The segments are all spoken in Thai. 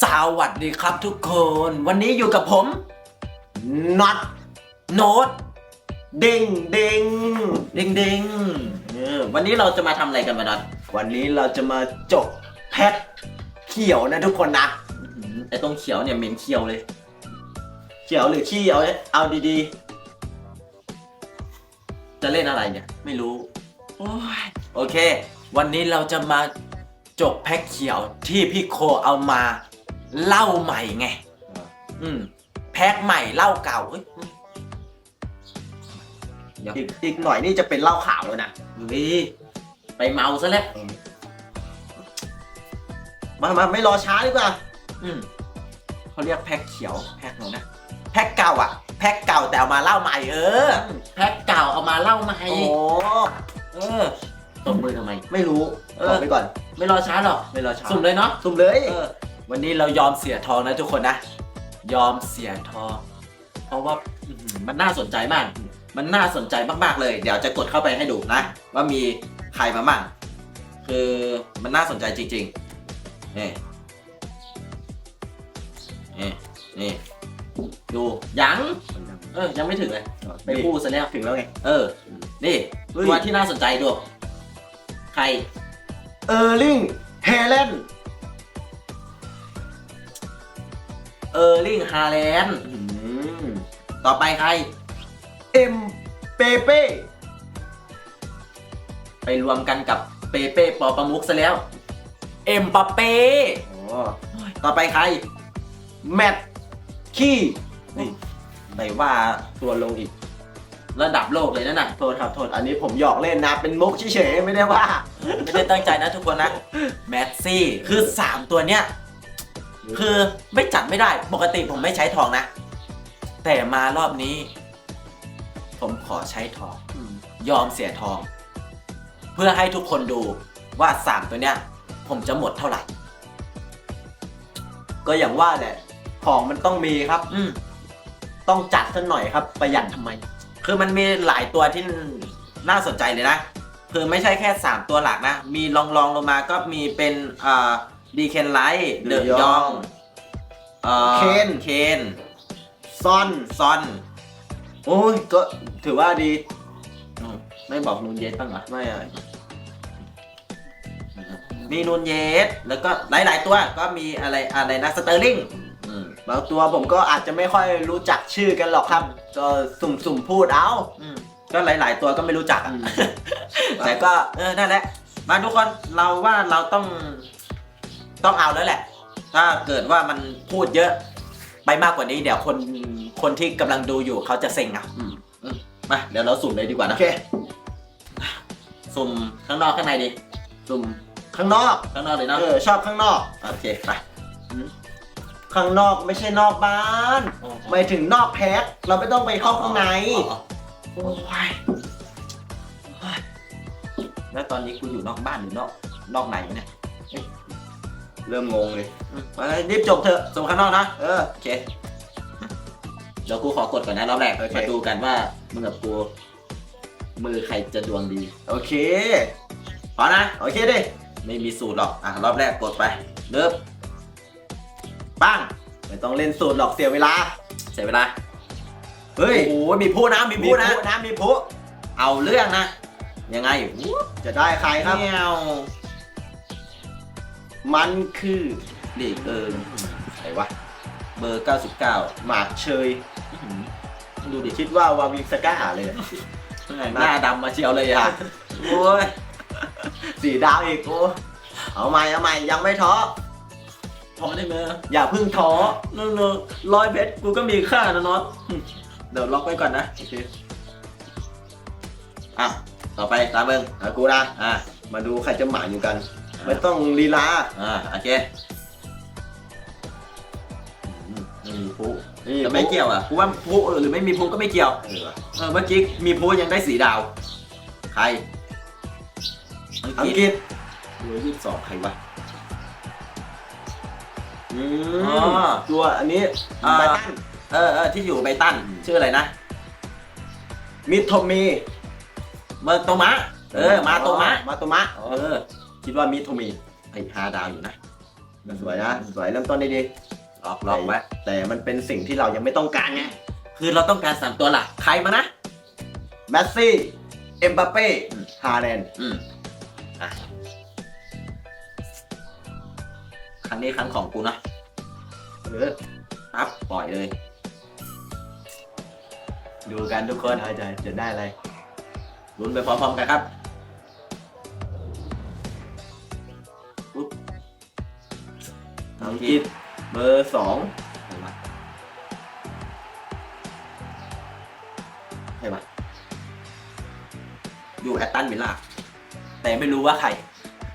สวัสดีครับทุกคน วันนี้อยู่กับผมน็อตโน้ตเด้งเด้งเด้งเด้งเออวันนี้เราจะมาทำอะไรกันวะน็อตวันนี้เราจะมาจบแพ็คเขียวนะทุกคนนะอื้อหือไอ้ตรงเขียวเนี่ยเหม็นเขียวเลย เขียวหรือขี้เอาเอาดีจะเล่นอะไรเนี่ย ไม่รู้โอ้ยโอเค วันนี้เราจะมาจบแพ็คเขียวที่พี่โคเอามา เล่าใหม่ไง อืม แพ็คใหม่เล่าเก่าเอ้ยเดี๋ยวๆอีกอีกหน่อยนี่จะเป็นเหล้าขาวแล้วนะเฮ้ยไปเมาซะแล้วมามาไม่รอช้าดีกว่า อืมเขาเรียกแพ็คเขียวแพ็คไหนนะแพ็คเก่าอะ แพ็คเก่าแต่เอามาเล่าใหม่เออ แพ็คเก่าเอามาเล่าใหม่โอ้เออตบมือทำไม ไม่รู้เออบอกไปก่อน ไม่รอช้าหรอก ไม่รอช้า สุ่มเลยเนาะ สุ่มเลยเออ วันนี้เรายอมเสียทองนะทุกคนนะ ยอมเสียทอง เพราะว่าอื้อหือมันน่าสนใจมาก มันน่าสนใจมากๆเลย เดี๋ยวจะกดเข้าไปให้ดูนะ ว่ามีใครมาบ้างคือมันน่าสนใจจริงๆ นี่ นี่ นี่ ดูยัง เออ ยังไม่ถึงเลย ไปพูดซะแล้ว ถึงแล้วไง เออ นี่เฮ้ย ตัวที่น่าสนใจดู ใคร เออร์ลิง เฮเลน เออร์ลิงฮาแลนด์ต่อไปใคร เอ็มเปเป้ไปรวมกันกับเปเป้ปอประมุกซะแล้ว เอ็มปาเป้ต่อไปใคร แมตขี้นี่ไหนว่าตัวลงอีก ระดับโลกเลยนั่นน่ะโทษครับโทษ อันนี้ผมหยอกเล่นนะ เป็นมุกเฉยๆไม่ได้ว่า ไม่ได้ตั้งใจนะทุกคนนะ แมสซี่ คือ 3 ตัวเนี้ย คือไม่จัดไม่ได้ปกติผมไม่ใช้ทองนะ แต่มารอบนี้ ผมขอใช้ทองยอมเสียทอง เพื่อให้ทุกคนดูว่า3ตัวเนี้ย ผมจะหมดเท่าไหร่ ก็อย่างว่าแหละของมันต้องมีครับ อืมต้องจัดสักหน่อยครับ ประหยัดทำไม คือมันมีหลายตัวที่น่าสนใจเลยนะคือไม่ใช่แค่ 3 ตัวหลักนะ มีลองลองลงมาก็มีเป็นอ่า ดีเคนไลท์เด De อะยอง Jong เคน Kane เคนซอน ซอนโอ้ยก็ถือว่าดีอืมไม่บอกนูนเยสบ้างเหรอ ไม่อะมีนูนเยส แล้วก็หลาย ๆ ตัวก็มีอะไรอะไรนะสเตอร์ลิงอืมบางตัวผมก็อาจจะไม่ค่อยรู้จักชื่อกันหรอกครับ ก็สุ่มๆพูดเอาอืมก็หลาย ๆ ตัวก็ไม่รู้จักอะอืมแต่ก็เออนั่นแหละ มาทุกคนเราว่าเราต้อง ต้องเอาแล้วแหละ ถ้าเกิดว่ามันพูดเยอะไปมากกว่านี้เดี๋ยวคนคนที่กำลังดูอยู่เขาจะเซ็งอะอืมอืมมาเดี๋ยวเราสุ่มเลยดีกว่าโอนะเคสุ่มข้างนอกข้างในดีสุ่มข้างนอกข้างนอกเลยเนาะเออชอบข้างนอก โอเคไปข้างนอกไม่ใช่นอกบ้านหมายถึงนอกแพ็คเราไม่ต้องไปเข้าข้างในอ๋อโอ้ยแล้วตอนนี้กูอยู่นอกบ้านหรือนอกนอกไหนวะเนี่ยเริ่มงงเลยอืมมารีบจบเถอะส่งข้างนอกนะ เออโอเค เดี๋ยวกูขอกดก่อนนะรอบแรก โอเค มาดูกันว่ามึงกับกู มือใครจะดวงดี โอเคพอนะ โอเคดิ ไม่มีสูตรหรอก อะ รอบแรกกดไป เริ่มปังไม่ต้องเล่นสูตรหรอกเสียเวลา เสียเวลา เฮ้ย โอ้โหมีพูดนะ มีมีพูดนะผู้นะมีผู้เอาเรื่องนะ ยังไงจะได้ใครครับเงี้ยว มันคือลีกเอิงอะไรวะ เบอร์ 99 หมากเชยอื้อหือดูดิคิดว่าวาวิงสก้าเลยนะหน้าดำมาเชียวเลยอะ โอ้ยสีดาวอีกโอ้เอาใหม่เอาใหม่ยังไม่ท้อพอได้ไหมอย่าเพึ่งท้อนั่นเนอะร้อยเพชรกูก็มีค่านะน็อตเดี๋ยวล็อกไว้ก่อนนะโอเคอะต่อไปตามเบิงอะกูนะอะมาดูใครจะหมาอยู่กัน ไม่ต้องลีลาอ่าโอเคอืมไม่มีผู้นี่แต่ไม่เกี่ยวอะกูว่าผู้เออหรือไม่มีผู้ก็ไม่เกี่ยวเออว่ะเออเมื่อกี้มีผู้ยังได้สีดาว ใครอัอังงกกฤฤษษเบอร์ยี่สิบสองใครวะอือ๋มอตัวอันนี้อ่าไบตันเออเออที่อยู่ไบตันชื่ออะไรนะมิโทมีเมอร์โตมะ เออมาโตมะมาโตมะเออ คิดว่ามิโทมีไอ้ห้าดาวอยู่นะสวยนะสวยเริ่มต้นดีล็อกๆล็อกไว้แต่มันเป็นสิ่งที่เรายังไม่ต้องการไงคือเราต้องการสามตัวหลักใครมานะแมสซี่เอ็มบัปเป้อืมฮาแลนด์อืมอะครั้งนี้ครั้งของกูนะเออปั๊บปล่อยเลย ดูกันทุกคนจะจะได้อะไรลุ้นไปพร้อมๆกันครับปุ๊บ กฤษเบอร์สองใครวะอยู่แอตตันวิลล่าแต่ไม่รู้ว่าใคร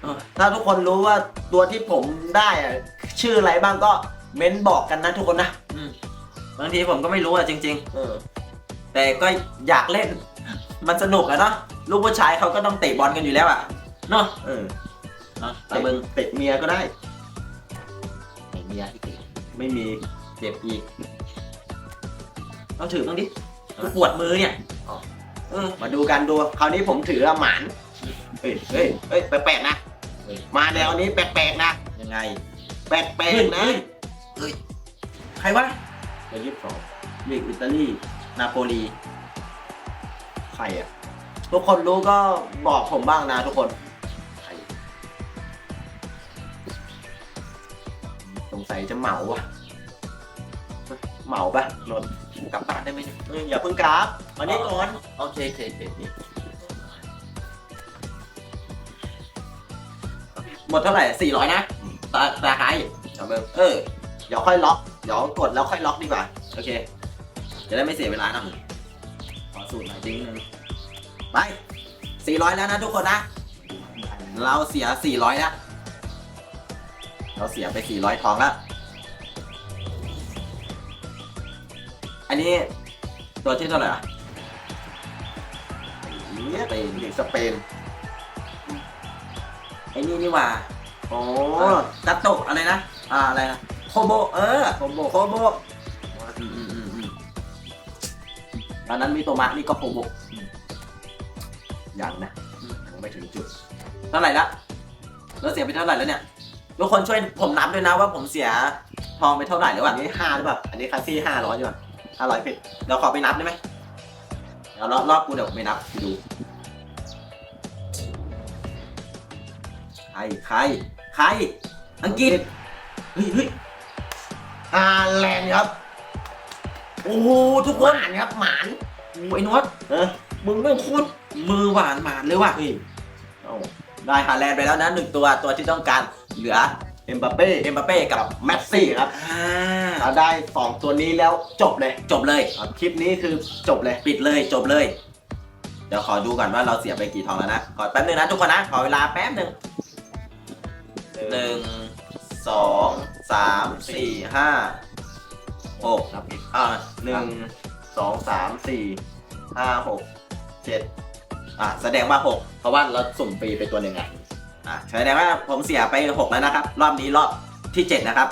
เออถ้าทุกคนรู้ว่าตัวที่ผมได้อะชื่ออะไรบ้างก็เม้นบอกกันนะทุกคนนะอืมบางทีผมก็ไม่รู้อะจริง เออ ๆ แต่ก็อยากเล่น มันสนุกอะเนาะลูกผู้ชายเขาก็ต้องเตะบอลกันอยู่แล้วอะเนาะเออเนาะแต่แต่มึมึงงเตะเมียก็ได้ ไอ้เมียที่เตะไม่มีเจ็บอีกเอาถือบ้างดิกูปวดมือเนี่ยอ๋อเออมาดูกันดูคราวนี้ผมถืออะหมานเฮ้ยเฮ้ยเฮ้ยแปลกๆนะเฮ้ยมาแนวนี้แปลกๆนะยังไง แปลกๆนะเฮ้ยเฮ้ยใครวะเบอร์ยี่สิบสองลีกอิตาลีนาโปลีใครอะทุกคนรู้ก็บอกผมบ้างนะทุกคน สงสัยจะเหมาวะเหมาปะนนท์กลับบ้านได้ไหมเนี่ยเอ้ยอย่าเพิ่งกราฟมานี่ก่อนโอเคโอเคโอเคโอเคหมดเท่าไหร่สี่ร้อยนะตาตาใครเอาเบิ่งเออเดี๋ยวค่อยล็อกเดี๋ยวกดแล้วค่อยล็อกดีกว่าโอเคจะได้ไม่เสียเวลานะขอสูตรหน่อยจริงนึงไปสี่ร้อยแล้วนะทุกคนนะ เราเสียสี่ร้อยแล้ว เราเสียไปสี่ร้อยทองแล้วอันนี้ตัวที่เท่าไหร่อะเนี่ยเป็นลีกสเปนไอ้นี่นี่หว่า โอ้โอ้กัตโตะอะไรนะ อ่าอะไรนะโคโบ เออโคโบโคโบอืมอืมอืมอืมตอนนั้นมีตัวมานี่ก็โคโบยังนะยังไม่ถึงจุด เท่าไหร่ละเราเสียไปเท่าไหร่แล้วเนี่ย ทุกคนช่วยผมนับด้วยนะว่าผมเสียทองไปเท่าไหร่แล้วอัอะนนี้ห้าหรือเปล่าอันนี้คัสซี่ห้าร้อยดีกว่าห้าร้อยผิดเราขอไปนับได้ไหมเดี๋ยวรอบรอบกูเดี๋ยวผมไปนับไปดูใครใครใครอังกฤษเฮ้ยเฮ้ยฮาแลนด์ครับ โอ้โหทุกคหนมานครับหมานโอ้ไอ้นวดเออมึงไม่โคตรมือหวานหมานเลยว่ะเฮ้ยเอา ได้ฮาแลนด์ไปแล้วนะหนึ่งตัวตัวที่ต้องการเหลือเอ็มบัปเป้เอ็มบัปเป้กับแมสซี่ครับอ่าถ้าได้สองตัวนี้แล้วจบเลยจบเลยครับคลิปนี้คือจบเลยปิดเลยจบเลย เดี๋ยวขอดูก่อนว่าเราเสียไปกี่ทองแล้วนะขอแป๊บนึงนะทุกคนนะขอเวลาแป๊บนึงหนึ่งสองสามสี่ห้าหกครับอีกอ่าหนึ่งสองสามสี่ห้าหกเจ็ด อ่าแสดงว่าหกเพราะว่าเราสุ่มฟรีไปตัวหนึ่งไงอ่าแสดงว่าผมเสียไปหกแล้วนะครับ รอบนี้รอบที่เจ็ดนะครับ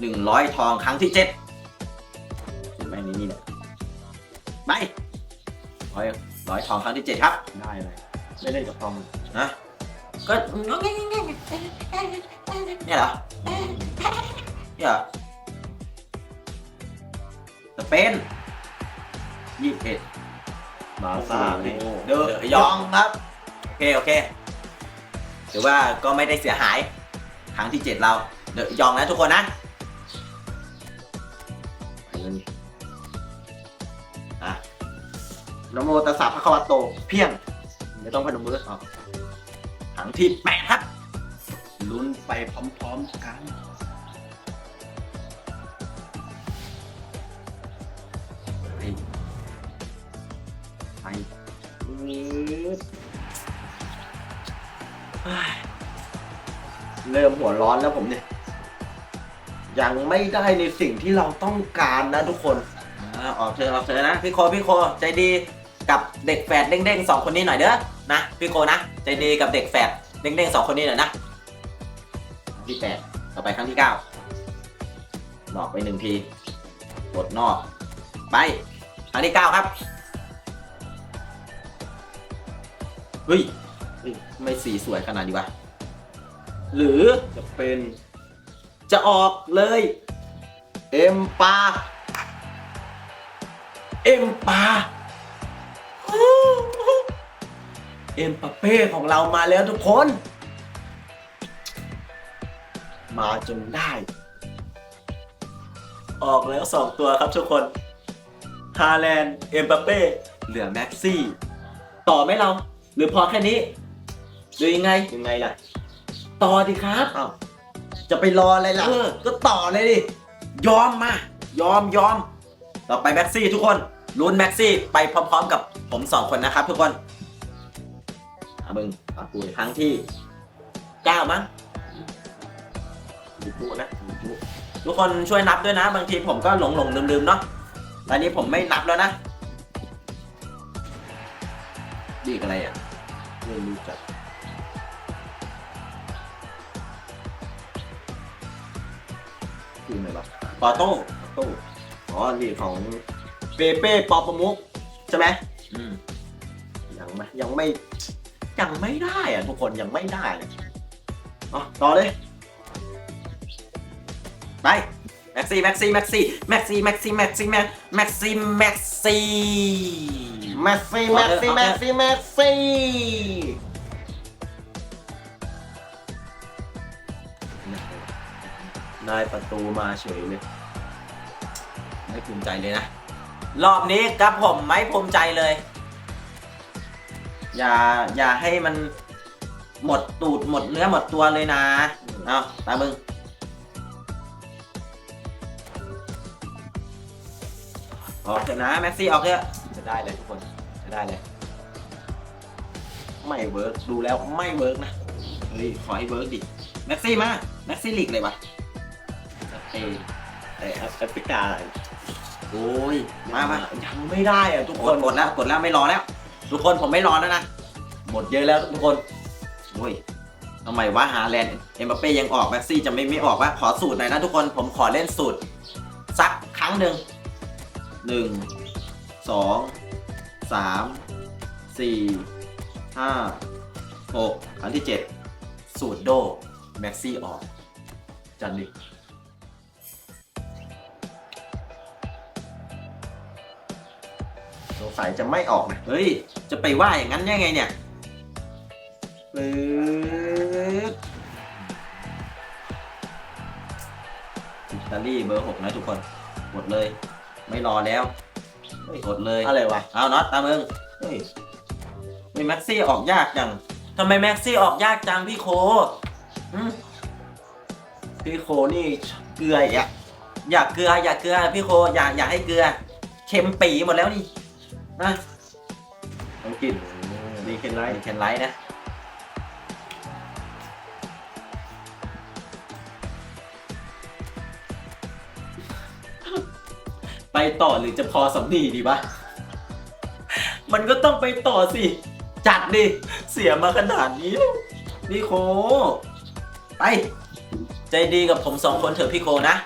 หนึ่งร้อยทองครั้งที่เจ็ดสุ่มแม่นี้นี่เนี่ยไปร้อยร้อยทองครั้งที่เจ็ดครับ ได้เลยไม่เล่นกับทองนะก็เนี่ยเหรอเนี่ยเหรอสเปนยี่สิบเอ็ด บาซ่านี่โอ้โหเดอะเดอะยยอองงครับ โอเค โอเคถือว่าก็ไม่ได้เสียหาย ครั้งที่เจ็ดเรา เดอะยองนะทุกคนนะไปเลยอะนะโมตัสสะพระคะวะโต เพียง ไม่ต้องพนมมือเอาครั้งที่แปดครับ ลุ้นไปพร้อมๆกันไปไป เริ่มหัวร้อนแล้วผมเนี่ย ยังไม่ได้ในสิ่งที่เราต้องการนะทุกคนอ่าออกเธอออกเธอนะ พี่โคพี่โคใจดีกับเด็กแฝดเด้งๆสองคนนี้หน่อยเด้อนะพี่โคนะใจดีกับเด็กแฝดเด้งๆสองคนนี้หน่อยนะครั้งที่แปดต่อไปครั้งที่เก้าหลอกไปหนึ่งทีกดนอก ไปครั้งที่เก้าครับ เฮ้ยเฮ้ยไม่สีสวยขนาดนี้วะ หรือจะเป็นจะออกเลย เอ็มปา เอ็มปา เอ็มปาเป้ของเรามาแล้วทุกคน มาจนได้ ออกแล้วสองตัวครับทุกคนฮาแลนด์ เอ็มบัปเป้ เหลือแม็กซี่ ต่อไหมเรา หรือพอแค่นี้หรือยังไง ยังไงล่ะต่อดีครับ อ้าวจะไปรออะไรล่ะ เออ ก็ต่อเลยดิ ยอมมา ยอมยอมต่อไปแม็กซี่ทุกคนลุ้นแม็กซี่ไปพร้อมๆกับผมสองคนนะครับทุกคนอะมึงอะกูครั้งที่เก้ามั้งดูกูนะดูกูทุกคนช่วยนับด้วยนะ บางทีผมก็หลงหลงลืมลืมๆเนาะตอนนี้ผมไม่นับแล้วนะดีกอะไรอะ คืออะไรวะปอโต้ตู้อ๋อนี่ของเปเป้ปอประมุกใช่ไหมอืมยังไม่ยังไม่ยังไม่ได้อะทุกคนยังไม่ได้เลยอ๋อต่อเลยไปแม็กซี่แม็กซี่แม็กซี่แม็กซี่แม็กซี่แม็กซี่แม็กแม็กซี่แม็กซี่แมสซี่แมสซี่แมสซี่แมสซี่ นายประตูมาเฉยเลย ไม่ภูมิใจเลยนะ รอบนี้กับผมไม่ภูมิใจเลย อย่าอย่าให้มันหมดตูดหมดเนื้อหมดตัวเลยนะ เอาตามมึงออกเถอะนะแม็กซี่ออกเถอะจะได้เลยทุกคน จะได้เลย ไม่เวิร์กดูแล้วไม่เวิร์กนะ เฮ้ย ขอให้เวิร์กดิ แม็กซี่มา แม็กซี่ลีกเลยวะ เอ้ยแต่แอฟริกาโอ้ยมามา ยังไม่ได้อะทุกกคดน กดแล้วกดแล้วไม่รอแล้ว ทุกคนผมไม่รอแล้วนะหมดเยอะแล้วทุกคนโอ้ยทำไมว่าฮาแลนด์เอ็มบัปเป้ยังออกแม็กซี่จะไม่ไม่ออกวะขอสูตรหน่อยนะทุกคนผมขอเล่นสูตร สักครั้งหนึ่งหนึ่งสองสามสี่ห้าหกครั้งที่เจ็ดสูตรโดแม็กซี่ออกจันดิ สงสัยจะไม่ออกนะ เฮ้ย จะไปว่าอย่างนั้นยังไงเนี่ยปื๊ดอิตาลีเบอร์หกนะทุกคนกดเลย ไม่รอแล้วกดเลย อะไรวะ เอาน็อตตามมึงเฮ้ยมีแม็กซี่ออกยากจังทำไมแม็กซี่ออกยากจังพี่โคอืมพี่โคนี่เกลืออีกอะอยากเกลืออยากเกลือพี่โคอยากอยากให้เกลือ เค็มปีหมดแล้วนี่ นะต้องกินดีขึ้นไรไลเคนไลท์นะไปต่อหรือจะพอสำนีดีปะมันก็ต้องไปต่อสิ จัดดิ เสียมาขนาดนี้แล้วพี่โค ไป ใจดีกับผมสองคนเถอะพี่โคนะ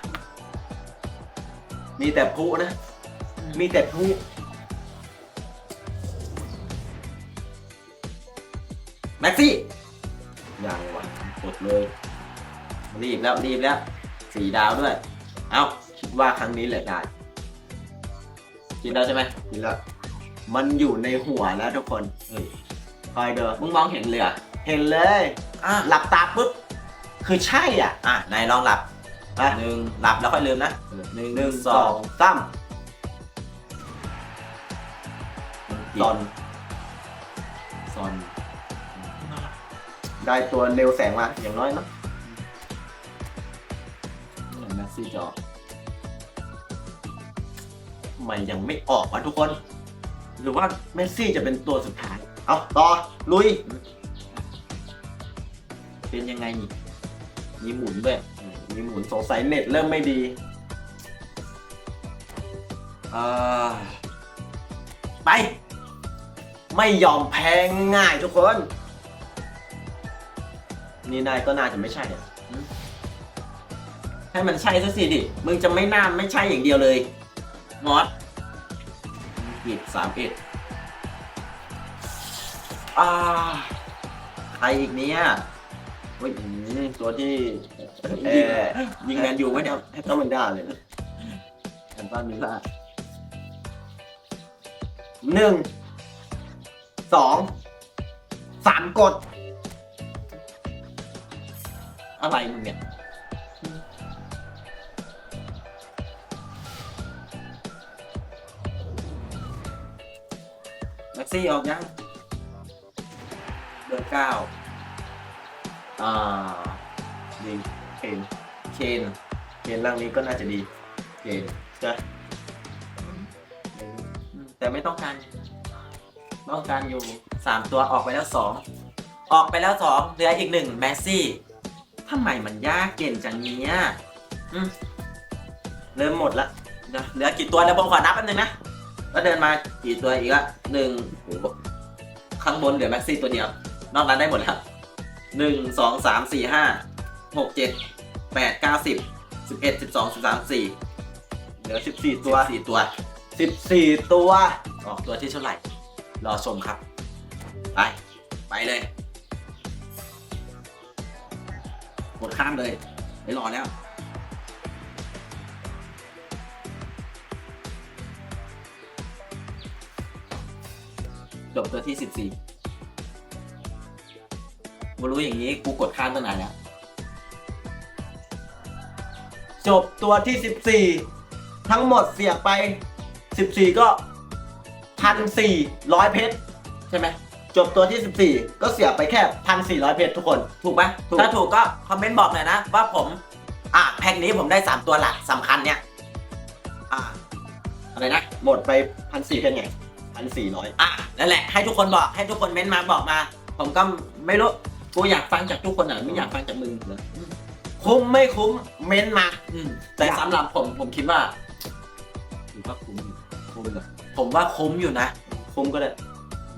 มีแต่พลุนะ มีแต่พ แม็กซี่อย่างวะกดเลย รีบแล้วรีบแล้วสี่ดาวด้วย เอาคิดว่าครั้งนี้แหละได้กินแล้วใช่ไหมนี่ละมันอยู่ในหัวแล้วทุกคนเฮ้ยคอยเดินมึงมองเห็นเลยเหรอะเห็นเลยอะหลับตาปุ๊บ คือใช่อะ อะนายลองหลับอะหนึ่งหลับแล้วค่อยลืมนะหนึ่งหนึ่งสสอองงสามตอน ได้ตัวเร็วแสงมาอย่างน้อยเนอะแม็กซี่จอทำไมยังไม่ออกวะทุกคน หรือว่าเมสซี่จะเป็นตัวสุดท้าย เอาต่อ ลุย เป็นยังไงนี่มีหมุนด้วย มีหมุนสงสัยเน็ตเริ่มไม่ดีอ่าไป ไม่ยอมแพ้ง่ายทุกคน นี่นายก็น่าจะไม่ใช่อะให้มันใช่ซะสิดิ มึงจะไม่น่าไม่ใช่อย่างเดียวเลยงอดอีกสามเอ็ดอ่าใครอีกเนี่ยเฮ้ยอืมตัวที่เออยิงแมนยูไว้เนี่ยให้ต้องมันได้เลยนะแอนตันมิลล่าหนึ่งสองสามกด อะไรมึงเนี่ยแม็กซี่ออกยังเบอร์เก้าอ่าดีเคนเคนเคนร่างนี้ก็น่าจะดีเคนนะแต่ไม่ต้องการต้องการอยู่สามตัวออกไปแล้วสองออกไปแล้วสองเหลืออีกหนึ่งแมสซี่ำไมมันยากเก่งจังเนี้ยอืมเริ่มหมดละเดี๋ยวเหลือกี่ตัวเดี๋ยวผมขอนับแป๊บนึงนะ แล้วเดินมากี่ตัวอีกละหนึ่งโอ้โหข้างบนเหลือแม็กซี่ตัวเดียว นอกนั้นได้หมดแล้วหนึ่งสองสามสี่ห้าหกเจ็ดแปดเก้าสิบสิบเอ็ดสิบสองสิบสามสี่เหลือสิบสี่ตัตัววสี่ตัวสิบสี่ตัวออกตัวที่เท่าไหร่ รอชมครับ ไป ไปเลย ดข้ามเลยไม่รอแล้วจบตัวที่สิบสี่กูรู้อย่างนี้กูกดข้ามตั้งนานแล้ว จบตัวที่สิบสี่ทั้งหมดเสียไปสิบสี่ก็พันสี่ร้อยเพชรใช่ไหม จบตัวที่สิบสี่ก็เสียไปแค่พันสี่ร้อยเพชรทุกคน ถูกไหมถูก ถ้าถูกก็คอมเมนต์บอกหน่อยนะว่าผม อะแพ็กนี้ผมได้ 3 ตัวหลักสำคัญเนี่ย อะอะไรนะ หมดไปพันสี่เพชรไงพันสี่ร้อยอะนั่นแหละให้ทุกคนบอกให้ทุกคนเม้นต์มาบอกมา ผมก็ไม่รู้กูอยากฟังจากทุกคนอะไม่อยากฟังจากมึงเลยคุ้มไม่คุ้มเม้นมา อืมแต่สำหรับผมผมคิดว่าถือว่าคุ้มอยู่คุ้มเหรอผมว่าคุ้มอยู่นะ คุ้มก็ได้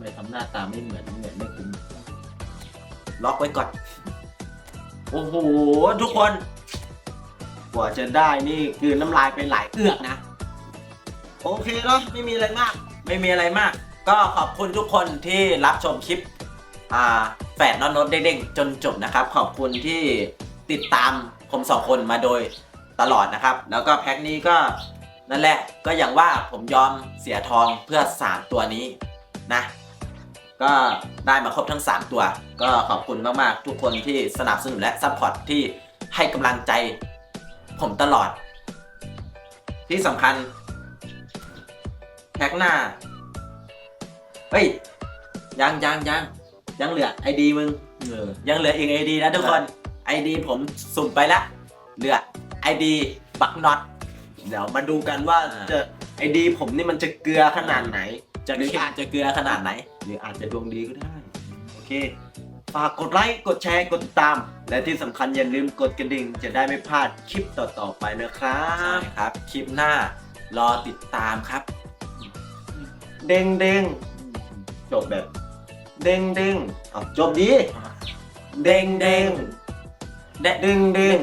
ไม่ทำหน้าตาไม่เหมือนเหมือนไม่คุ้มล็อกไว้ก่อน โอ้โห ทุกคน กว่าจะได้นี่คือน้ำลายไปหลายเอือกนะ โอเคเนาะไม่มีอะไรมาก ไม่มีอะไรมาก ก็ขอบคุณทุกคนที่รับชมคลิปอ่าแฝดนอนนดเด้งๆจนจบนะครับ ขอบคุณที่ติดตามผมสองคนมาโดยตลอดนะครับ แล้วก็แพ็คนี้ก็นั่นแหละก็อย่างว่าผมยอมเสียทองเพื่อ 3 ตัวนี้นะ ก็ได้มาครบทั้ง 3 ตัว ก็ขอบคุณมากๆ ทุกคนที่สนับสนุนและซัพพอร์ตที่ให้กำลังใจผมตลอด ที่สำคัญแพ็คหน้า เฮ้ย ยังยังยังยังเหลือไอดีมึงยังเหลืออีกไอดีนะทุกคนไอดีผมสุ่มไปละเหลือไอดีบักน็อตเดี๋ยวมาดูกันว่าจะไอดีผมนี่มันจะเกลือขนาดไหน จะเค็มจะเกลือขนาดไหน หรืออาจจะดวงดีก็ได้ โอเค ฝากกดไลค์ กดแชร์ กดติดตาม และที่สำคัญอย่าลืมกดกระดิ่ง จะได้ไม่พลาดคลิปต่อๆไปนะครัใช่บครับ คลิปหน้ารอติดตามครับ เด้งเด้งจบแบบ เด้งเด้งอะจบดี เด้งเด้งเด้ดึงดึง